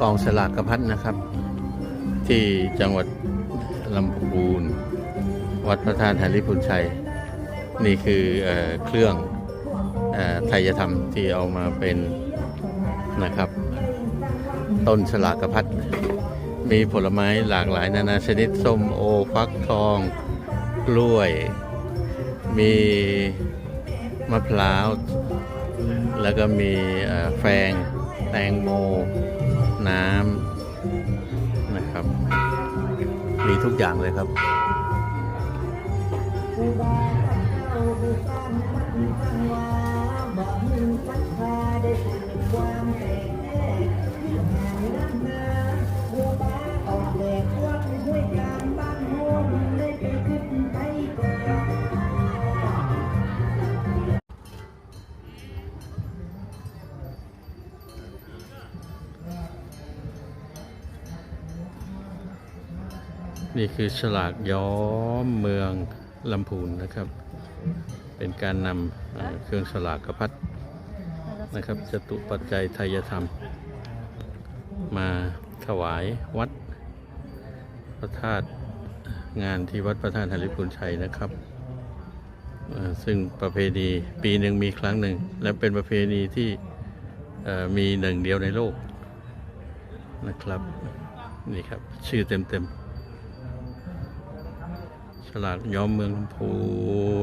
กองสลากกระพัดนะครับ ที่จังหวัดลำพูนวัดพระธาตุหาริพุนชัย นี่คือเอเครื่องอไทยธรรมที่เอามาเป็นนะครับ ต้นสลากกระพัดมีผลไม้หลากหลายนานาชนิดส้มโอฟักทองกล้วย มีมะพร้าว แล้วก็มีแฟง แตงโม น้ำนะครับ มีทุกอย่างเลยครับ นี่คือฉลากย้อมเมืองลำพูนนะครับ เป็นการนำเครื่องฉลากกระพัดนะครับจตุปัจจัยไทยธรรม มาถวายวัดพระธาตุงานที่วัดพระธาตุหริพุนชัยนะครับซึ่งประเพณีปีหนึ่งมีครั้งหนึ่ง และเป็นประเพณีที่มีหนึ่งเดียวในโลกนะครับ นี่ครับ ชื่อเต็มๆ ฉลาดย้อมเมืองลำพู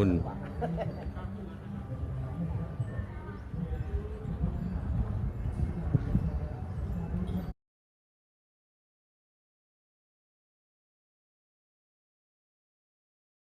น